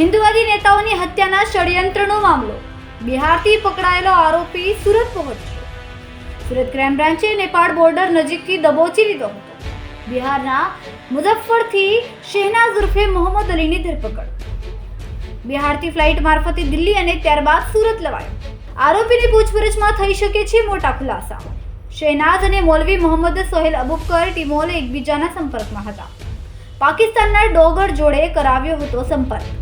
હિન્દુવાદી નેતાઓની હત્યાના ષડયંત્રનો મામલો. બિહારથી પકડાયેલો આરોપી સુરત પહોંચ્યો. સુરત ક્રાઇમ બ્રાન્ચે નેપાળ બોર્ડર નજીકથી દબોચી લીધો હતો. બિહારના મુઝફ્ફરથી શહેનાઝ ઉર્ફે મોહમ્મદ અલીની ધરપકડ. બિહારથી ફ્લાઇટ મારફતે દિલ્હી અને ત્યારબાદ સુરત લવાયો. આરોપીની પૂછપરછમાં થઈ શકે છે મોટા ખુલાસા. શહેનાઝ અને મૌલવી મોહમ્મદ સોહેલ અબુબકર ટીમોલ એકબીજાના સંપર્કમાં હતા. પાકિસ્તાનના ડોગર જોડે કરાવ્યો હતો સંપર્ક.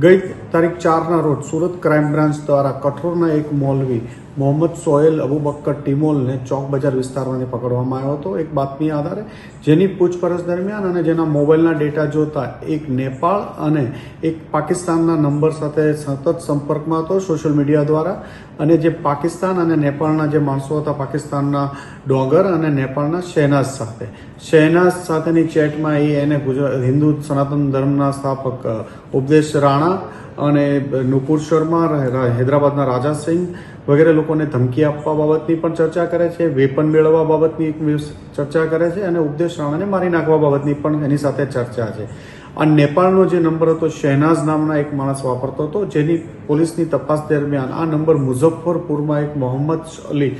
ગઈ તારીખ ચારના રોજ સુરત ક્રાઇમ બ્રાન્ચ દ્વારા કઠોરના એક મૌલવી મોહમ્મદ સોહેલ અબુબક્કર ટિમોલને ચોક બજાર વિસ્તારમાંથી પકડવામાં આવ્યો હતો. એક બાતમી આધારે જેની પૂછપરછ દરમિયાન અને જેના મોબાઈલના ડેટા જોતા એક નેપાળ અને એક પાકિસ્તાનના નંબર સાથે સતત સંપર્કમાં હતો સોશિયલ મીડિયા દ્વારા. અને જે પાકિસ્તાન અને નેપાળના જે માણસો હતા પાકિસ્તાનના ડોંગર અને નેપાળના શહેનાઝ સાથે. શહેનાઝ સાથેની ચેટમાં એ એને ગુજરાત હિન્દુ સનાતન ધર્મના સ્થાપક ઉપદેશ રાણા અને નુપુર શર્મા હૈદરાબાદના રાજા સિંહ વગેરે લોકોને ધમકી આપવા બાબતની પણ ચર્ચા કરે છે, વેપન મેળવવા બાબતની ચર્ચા કરે છે અને ઉપદેશ રાણાને મારી નાખવા બાબતની પણ એની સાથે ચર્ચા છે. આ નેપાળનો જે નંબર હતો, શહેનાઝ નામના એક માણસ વાપરતો હતો, જેની પોલીસની તપાસ દરમિયાન આ નંબર મુઝફ્ફરપુરમાં એક મોહમ્મદ અલી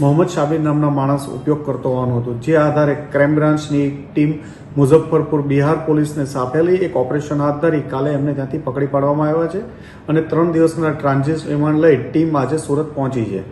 મોહમ્મદ શાબીર નામના માણસ ઉપયોગ કરતો હોવાનો હતો. જે આધારે ક્રાઇમ બ્રાન્ચની ટીમ મુઝફ્ફરપુર બિહાર પોલીસને સાપેલી એક ઓપરેશન હાથ ધરી, કાલે એમને ત્યાંથી પકડી પાડવામાં આવ્યા છે અને ત્રણ દિવસના ટ્રાન્ઝિટ રિમાન્ડ લઈ ટીમ આજે સુરત પહોંચી છે.